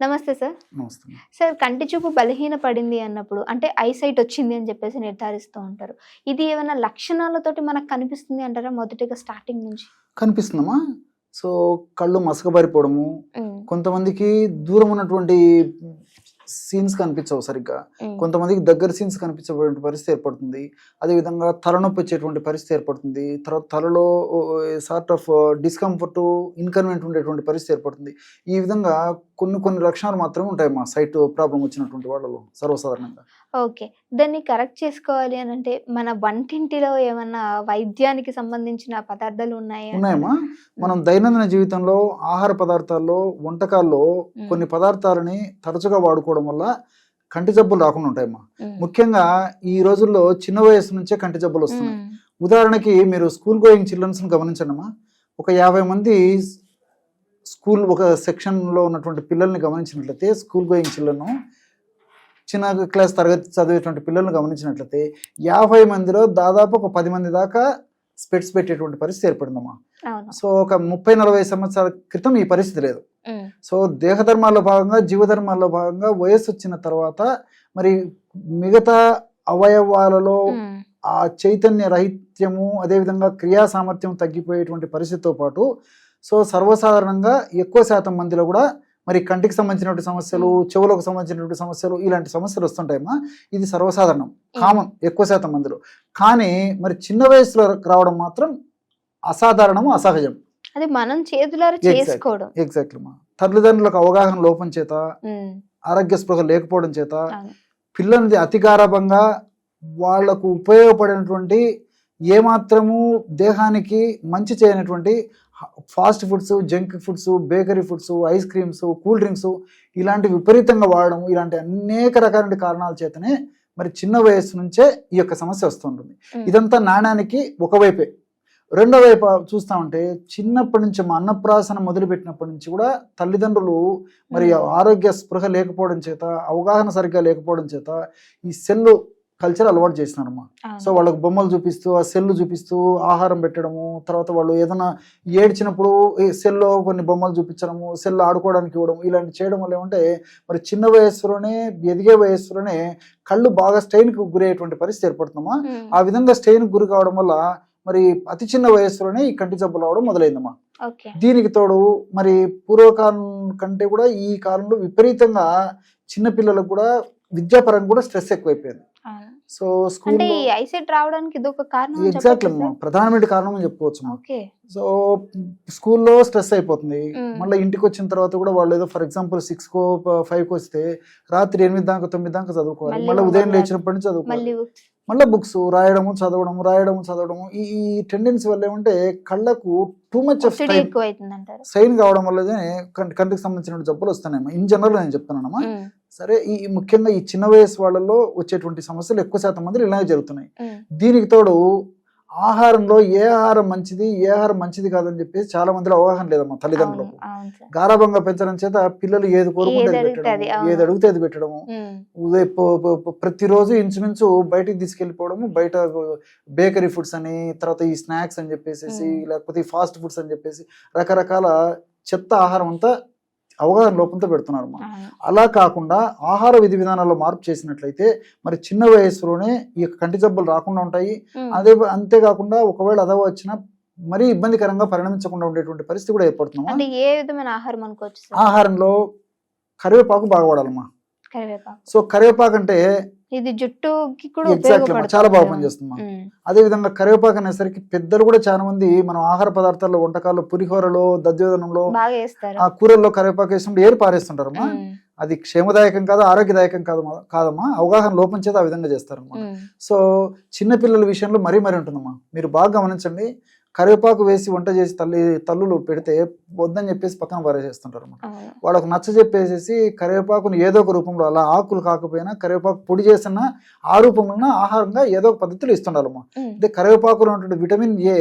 నమస్తే సార్. నమస్తే సార్ కంటి చూపు బలహీన పడింది అన్నప్పుడు అంటే ఐసైట్ వచ్చింది అని చెప్పేసి నిర్ధారిస్తూ ఉంటారు. ఇది ఏమైనా లక్షణాలతోటి మనకు కనిపిస్తుంది అంటారా మొదటిగా స్టార్టింగ్ నుంచి? కనిపిస్తుందమ్మా. సో కళ్ళు మసకబారిపోవడము కొంతమందికి దూరం ఉన్నటువంటి సీన్స్ కనిపించవు సరిగ్గా. కొంతమందికి దగ్గర సీన్స్ కనిపించేటువంటి పరిస్థితి ఏర్పడుతుంది. అదేవిధంగా తలనొప్పి వచ్చేటువంటి పరిస్థితి ఏర్పడుతుంది. తర్వాత తలలో సార్ట్ ఆఫ్ డిస్కంఫర్ట్ ఇన్కన్వెంట్ ఉండేటువంటి పరిస్థితి ఏర్పడుతుంది. ఈ విధంగా కొన్ని కొన్ని లక్షణాలు మాత్రమే ఉంటాయి మా సైట్ ప్రాబ్లం వచ్చినటువంటి వాళ్ళలో సర్వసాధారణంగా. ఓకే. దాన్ని కరెక్ట్ చేసుకోవాలి అని అంటే మన వంటింటిలో ఏమన్నా వైద్యానికి సంబంధించిన పదార్థాలు ఉన్నాయా? ఉన్నాయమ్మా. మనం దైనందిన జీవితంలో ఆహార పదార్థాల్లో వంటకాల్లో కొన్ని పదార్థాలని తరచుగా వాడుకోవడం వల్ల కంటి జబ్బులు రాకుండా ఉంటాయమ్మా. ముఖ్యంగా ఈ రోజుల్లో చిన్న వయసు నుంచే కంటి జబ్బులు వస్తున్నాయి. ఉదాహరణకి మీరు స్కూల్ గోయింగ్ చిల్డ్రన్స్ గమనించండి అమ్మా ఒక యాభై మంది స్కూల్ ఒక సెక్షన్లో ఉన్నటువంటి పిల్లల్ని గమనించినట్లయితే స్కూల్ గోయింగ్ చిల్డ్రన్ చిన్న క్లాస్ తరగతి చదివేటువంటి పిల్లల్ని గమనించినట్లయితే యాభై మందిలో దాదాపు ఒక పది మంది దాకా స్పెట్స్ పెట్టేటువంటి పరిస్థితి ఏర్పడిందమ్మా. సో ఒక ముప్పై నలభై సంవత్సరాల క్రితం ఈ పరిస్థితి లేదు. సో దేహధర్మాల్లో భాగంగా జీవధర్మాల్లో భాగంగా వయస్సు వచ్చిన తర్వాత మరి మిగతా అవయవాలలో ఆ చైతన్య రహిత్యము అదేవిధంగా క్రియా సామర్థ్యం తగ్గిపోయేటువంటి పరిస్థితితో పాటు సో సర్వసాధారణంగా ఎక్కువ శాతం మందిలో కూడా మరి కంటికి సంబంధించినటువంటి సమస్యలు చెవులకు సంబంధించినటువంటి సమస్యలు ఇలాంటి సమస్యలు వస్తుంటాయమ్మా. ఇది సర్వసాధారణం కామన్ ఎక్కువ శాతం మందిలో. కానీ మరి చిన్న వయసులో రావడం మాత్రం అసాధారణము అసహజం. అది మనం చేతులారా. చేసుకోవడం. ఎగ్జాక్ట్లీ మా. తల్లిదండ్రులకు అవగాహన లోపం చేత ఆరోగ్య స్పృహ లేకపోవడం చేత పిల్లల్ని అతి గారాభంగా వాళ్ళకు ఉపయోగపడినటువంటి ఏమాత్రము దేహానికి మంచి చేయనటువంటి fast foods junk foods bakery foods ice creams cool drinks ఇలాంటి విపరీతంగా వాడడం ఇలాంటి అనేక రకాల కారణాల చేతనే మరి చిన్న వయస్సు నుంచే ఈ యొక్క సమస్య వస్తుంటుంది. ఇదంతా నాణానికి ఒకవైపే. రెండో వైపు చూస్తా ఉంటే చిన్నప్పటి నుంచి మా అన్నప్రాసన మొదలుపెట్టినప్పటి నుంచి కూడా తల్లిదండ్రులు మరి ఆరోగ్య స్పృహ లేకపోవడం చేత అవగాహన సరిగ్గా లేకపోవడం చేత ఈ సెల్ కల్చర్ అలవాటు చేసినారమ్మా. సో వాళ్ళకి బొమ్మలు చూపిస్తూ ఆ సెల్ చూపిస్తూ ఆహారం పెట్టడము తర్వాత వాళ్ళు ఏదైనా ఏడ్చినప్పుడు సెల్లో కొన్ని బొమ్మలు చూపించడము సెల్ ఆడుకోవడానికి ఇవ్వడం ఇలాంటి చేయడం వల్ల ఏమంటే మరి చిన్న వయస్సులోనే ఎదిగే వయస్సులోనే కళ్ళు బాగా స్ట్రెయిన్కి గురయ్యేటువంటి పరిస్థితి ఏర్పడుతుందమ్మా. ఆ విధంగా స్ట్రెయిన్ గురి కావడం వల్ల మరి అతి చిన్న వయస్సులోనే ఈ కంటి జబ్బులు అవడం మొదలైందమ్మా. దీనికి తోడు మరి పూర్వకాలం కంటే కూడా ఈ కాలంలో విపరీతంగా చిన్న పిల్లలకు కూడా విద్యాపరంగా కూడా స్ట్రెస్ ఎక్కువైపోయింది. సో స్కూల్ రావడానికి ఒక కారణం ఎగ్జాక్ట్లీ? ప్రధానమైన కారణం అని చెప్పుకోవచ్చు సో స్కూల్లో స్ట్రెస్ అయిపోతుంది. మళ్ళీ ఇంటికి వచ్చిన తర్వాత కూడా వాళ్ళు ఏదో ఫర్ ఎగ్జాంపుల్ సిక్స్ కో ఫైవ్కి వస్తే రాత్రి ఎనిమిది దాకా తొమ్మిది దాకా చదువుకోవాలి. మళ్ళీ ఉదయం లేచినప్పటి నుంచి చదువుకోవాలి. మళ్ళీ బుక్స్ రాయడము చదవడము రాయడము చదవడము. ఈ ఈ టెండెన్సీ వల్ల ఏమంటే కళ్ళకు టూ మచ్ ఆఫ్ సైన్ కావడం వల్లనే కంటి కంటికి సంబంధించిన జబ్బులు వస్తున్నాయమ్మా ఇన్ జనరల్ నేను చెప్తున్నానమ్మా. సరే ఈ ఈ ముఖ్యంగా ఈ చిన్న వయసు వాళ్ళలో వచ్చేటువంటి సమస్యలు ఎక్కువ శాతం మంది ఇలాగే జరుగుతున్నాయి. దీనికి తోడు ఆహారంలో ఏ ఆహారం మంచిది ఏ ఆహారం మంచిది కాదని చెప్పేసి చాలా మందిలో అవగాహన లేదమ్మా తల్లిదండ్రులకు గారాభంగా పెంచడం చేత పిల్లలు ఏది కోరుకుంటే ఏది అడిగితే పెట్టడము అది, అవును. ఏది అడిగితే అది పెట్టడము ఉదయం ప్రతిరోజు ఇంచుమించు బయటికి తీసుకెళ్ళిపోవడము బయట బేకరీ ఫుడ్స్ అని తర్వాత ఈ స్నాక్స్ అని చెప్పేసి. లేకపోతే ఫాస్ట్ ఫుడ్స్ అని చెప్పేసి రకరకాల చెత్త ఆహారం అంతా అవగాహన లోపంతో పెడుతున్నారు. అవును. అలా కాకుండా ఆహార విధి విధానాల్లో మార్పు చేసినట్లయితే మరి చిన్న వయసులోనే ఈ యొక్క కంటి జబ్బులు రాకుండా ఉంటాయి. అదే అంతేకాకుండా ఒకవేళ అదవ వచ్చినా మరీ ఇబ్బందికరంగా పరిణమించకుండా ఉండేటువంటి పరిస్థితి కూడా ఏర్పడుతున్నామా అంటే ఏ విధమైన ఆహారం అనుకోవచ్చు ఆహారంలో కరివేపాకు బాగా వాడాలమ్మా. సో కరివేపాకు అంటే ఇది జుట్టుకి కూడా ఎగ్జాక్ట్లీ చాలా బాగా పనిచేస్తుంది అదే విధంగా కరివేపాకు అనేసరికి పెద్దలు కూడా చాలా మంది మనం ఆహార పదార్థాల్లో వంటకాల్లో పులిహోరలో వేస్తారు ఆ కూరల్లో కరివేపాకు వేసినప్పుడు ఏరు పారేస్తుంటారమ్మా. అది క్షేమదాయకం కాదు ఆరోగ్యదాయకం కాదు కాదమ్మా. అవగాహన లోపం చేత ఆ విధంగా చేస్తారమ్మా ఉమ్, సో చిన్న పిల్లల విషయంలో మరీ మరీ ఉంటుందమ్మా. మీరు బాగా గమనించండి. కరివేపాకు వేసి వంట చేసి తల్లి తల్లులు పెడితే వద్దని చెప్పేసి పక్కన పారేసేస్తుంటారు అన్నమాట. అవును. వాళ్ళకు నచ్చ చెప్పేసేసి కరివేపాకుని ఏదో ఒక రూపంలో అలా ఆకులు కాకపోయినా కరివేపాకు పొడి చేసిన ఆ రూపంలో ఆహారంగా ఏదో ఒక పద్ధతిలో ఇస్తుండాలమ్మా. అంటే కరివేపాకులో ఉన్నటువంటి విటమిన్ ఏ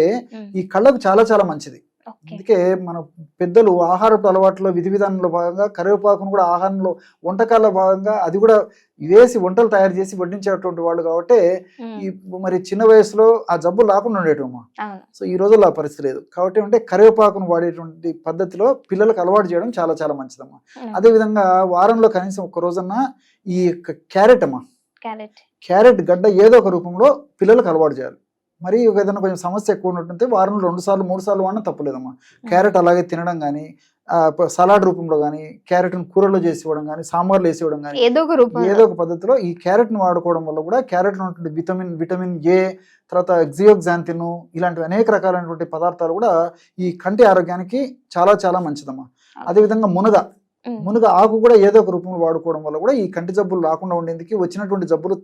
ఈ కళ్ళకు చాలా చాలా మంచిది. అందుకే మన పెద్దలు ఆహారపు అలవాట్లో విధి విధానంలో భాగంగా కరివేపాకును కూడా ఆహారంలో వంటకాల్లో భాగంగా అది కూడా వేసి వంటలు తయారు చేసి వడ్డించేటువంటి వాళ్ళు కాబట్టి ఈ మరి చిన్న వయసులో ఆ జబ్బు రాకుండా ఉండేటమ్మా. సో ఈ రోజుల్లో ఆ పరిస్థితి లేదు. కాబట్టి అంటే కరివేపాకును వాడేటువంటి పద్ధతిలో పిల్లలకు అలవాటు చేయడం చాలా చాలా మంచిదమ్మా. అదేవిధంగా వారంలో కనీసం ఒక్క రోజన్నా ఈ క్యారెట్ అమ్మా. క్యారెట్. క్యారెట్ గడ్డ ఏదో ఒక రూపంలో పిల్లలకు అలవాటు చేయాలి. మరి ఏదైనా కొంచెం సమస్య ఎక్కువ ఉన్నట్టుంటే వారంలో రెండు సార్లు మూడు సార్లు వాడినా తప్పలేదమ్మా. క్యారెట్ అలాగే తినడం కానీ సలాడ్ రూపంలో కానీ క్యారెట్ను కూరలో చేసి ఇవ్వడం కానీ సాంబార్లో వేసి ఇవ్వడం కానీ ఏదో ఒక ఏదో ఒక పద్ధతిలో ఈ క్యారెట్ను వాడుకోవడం వల్ల కూడా క్యారెట్ ఉన్నటువంటి విటమిన్ విటమిన్ ఏ తర్వాత జియోగ్జాంతిన్ ఇలాంటివి అనేక రకాలైనటువంటి పదార్థాలు కూడా ఈ కంటి ఆరోగ్యానికి చాలా చాలా మంచిదమ్మా. అదేవిధంగా మునగ. మునగ ఆకు కూడా ఏదో ఒక రూపంలో వాడుకోవడం వల్ల కూడా ఈ కంటి జబ్బులు రాకుండా ఉండేందుకు వచ్చినటువంటి జబ్బులు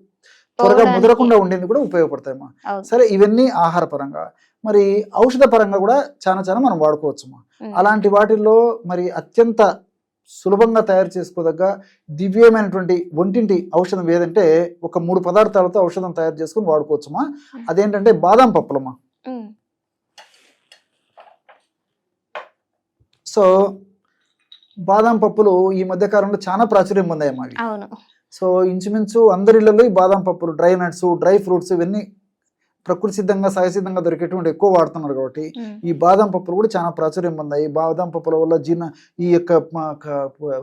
త్వరగా. ముదరకుండా ఉండేందుకు కూడా ఉపయోగపడతాయమ్మా. సరే ఇవన్నీ ఆహార పరంగా. మరి ఔషధ పరంగా కూడా చాలా చాలా మనం వాడుకోవచ్చమ్మా అలాంటి వాటిల్లో మరి అత్యంత సులభంగా తయారు చేసుకోదగ్గ దివ్యమైనటువంటి ఒంటింటి ఔషధం ఏదంటే ఒక మూడు పదార్థాలతో ఔషధం తయారు చేసుకుని వాడుకోవచ్చమ్మా అదేంటంటే బాదం పప్పులమ్మా. సో బాదం పప్పులు ఈ మధ్య కాలంలో చాలా ప్రాచుర్యం పొందాయమ్మా అవి. సో ఇంచుమించు అందరిళ్ళలో ఈ బాదం పప్పులు డ్రై నట్స్ డ్రై ఫ్రూట్స్ ఇవన్నీ ప్రకృతి సిద్ధంగా సహజసిద్ధంగా దొరికేటువంటి ఎక్కువ వాడుతున్నారు కాబట్టి ఈ బాదం పప్పులు కూడా చాలా ప్రాచుర్యం పొందాయి. ఈ బాదం పప్పుల వల్ల జీర్ణ ఈ యొక్క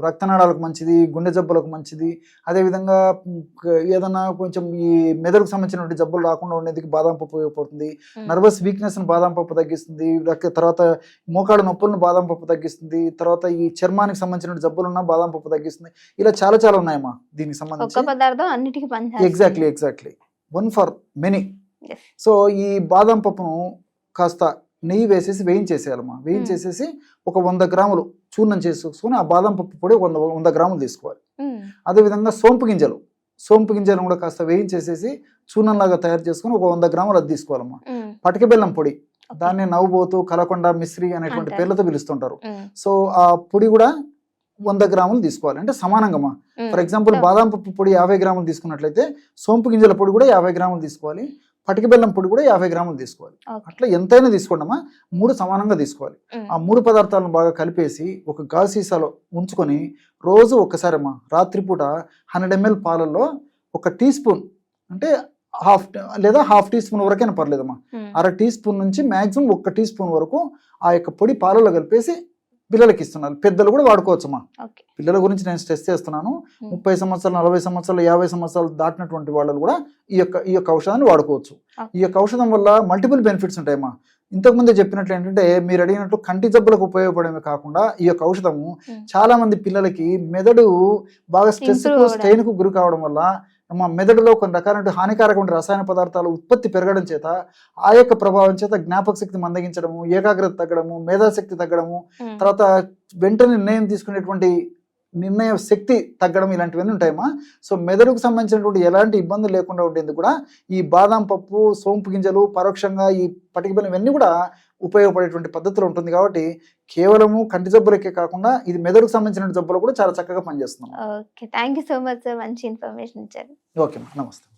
రక్తనాళాలకు మంచిది గుండె జబ్బులకు మంచిది. అదేవిధంగా ఏదైనా కొంచెం ఈ మెదడుకు సంబంధించినటువంటి జబ్బులు రాకుండా ఉండేందుకు బాదం పప్పు ఉపయోగపడుతుంది. నర్వస్ వీక్నెస్ బాదం పప్పు తగ్గిస్తుంది. తర్వాత మోకాడు నొప్పులను బాదం పప్పు తగ్గిస్తుంది. తర్వాత ఈ చర్మానికి సంబంధించిన జబ్బులు ఉన్న బాదం పప్పు తగ్గిస్తుంది. ఇలా చాలా చాలా ఉన్నాయమ్మా దీనికి సంబంధించి. పదార్థం అన్నిటికీ పనిచేస్తుంది exactly exactly one for many. So ఈ బాదం పప్పును కాస్త నెయ్యి వేసేసి వేయించేసేయాలమ్మా. వేయించేసేసి ఒక వంద గ్రాములు చూర్ణం చేసుకొని ఆ బాదం పప్పు పొడి వంద వంద గ్రాములు తీసుకోవాలి. ఉమ్, అదేవిధంగా సోంపు గింజలు. సోంపు గింజలను కూడా కాస్త వేయించేసేసి చూర్ణంలాగా తయారు చేసుకొని ఒక వంద గ్రాములు అది తీసుకోవాలమ్మా. ఉమ్, పటిక బెల్లం పొడి. దాన్ని నవ్వుబోతు కలకొండ మిశ్రి అనేటువంటి. పేర్లతో పిలుస్తుంటారు. సో ఆ పొడి కూడా వంద గ్రాములు తీసుకోవాలి. అంటే సమానంగా ఫర్ ఎగ్జాంపుల్ బాదాం పప్పు పొడి యాభై గ్రాములు తీసుకున్నట్లయితే సోంపు గింజల పొడి కూడా యాభై గ్రాములు తీసుకోవాలి. పటిక బెల్లం పొడి కూడా యాభై గ్రాములు తీసుకోవాలి. అట్లా ఎంతైనా తీసుకోండమా మూడు సమానంగా తీసుకోవాలి. ఆ మూడు పదార్థాలను బాగా కలిపేసి ఒక గాజు సీసాలో ఉంచుకొని రోజు ఒక్కసారి అమ్మా రాత్రిపూట హండ్రెడ్ ఎంఎల్ పాలల్లో ఒక టీ స్పూన్ అంటే హాఫ్ లేదా హాఫ్ టీ స్పూన్ వరకైనా పర్లేదమ్మా. అర టీ స్పూన్ నుంచి మాక్సిమం ఒక్క టీ స్పూన్ వరకు ఆ యొక్క పొడి పాలలో కలిపేసి పిల్లలకి ఇస్తున్నారు పెద్దలు కూడా వాడుకోవచ్చమ్మా. పిల్లల గురించి నేను స్ట్రెస్ చేస్తున్నాను. ముప్పై సంవత్సరాలు నలభై సంవత్సరాలు యాభై సంవత్సరాలు దాటినటువంటి వాళ్ళు కూడా ఈ యొక్క ఈ యొక్క ఔషధాన్ని వాడుకోవచ్చు. ఈ యొక్క ఔషధం వల్ల మల్టిపుల్ బెనిఫిట్స్ ఉంటాయమ్మా ఇంతకుముందే చెప్పినట్లు ఏంటంటే మీరు అడిగినట్టు కంటి జబ్బులకు ఉపయోగపడమే కాకుండా ఈ యొక్క ఔషధము. చాలా మంది పిల్లలకి మెదడు బాగా స్ట్రెస్. స్ట్రెయిన్కు గురి కావడం వల్ల మా మెదడులో కొన్ని రకాలైన హానికారకమైన రసాయన పదార్థాలు ఉత్పత్తి పెరగడం చేత ఆ యొక్క ప్రభావం చేత జ్ఞాపక శక్తి మందగించడము ఏకాగ్రత తగ్గడము మేధాశక్తి తగ్గడము తర్వాత వెంటనే నిర్ణయం తీసుకునేటువంటి నిర్ణయ శక్తి తగ్గడం ఇలాంటివన్నీ ఉంటాయమ్మా. సో మెదడుకు సంబంధించినటువంటి ఎలాంటి ఇబ్బందులు లేకుండా ఉండేందుకు కూడా ఈ బాదం పప్పు సోంపు గింజలు పరోక్షంగా ఈ పటిక ఇవన్నీ కూడా ఉపయోగపడేటువంటి పద్ధతులు ఉంటుంది కాబట్టి కేవలము కంటి జబ్బులకే కాకుండా ఇది మెదడుకు సంబంధించిన జబ్బులు కూడా చాలా చక్కగా పనిచేస్తున్నాం okay thank you so much sir మంచి ఇన్ఫర్మేషన్ ఇచ్చారు. ఓకే నమస్తే.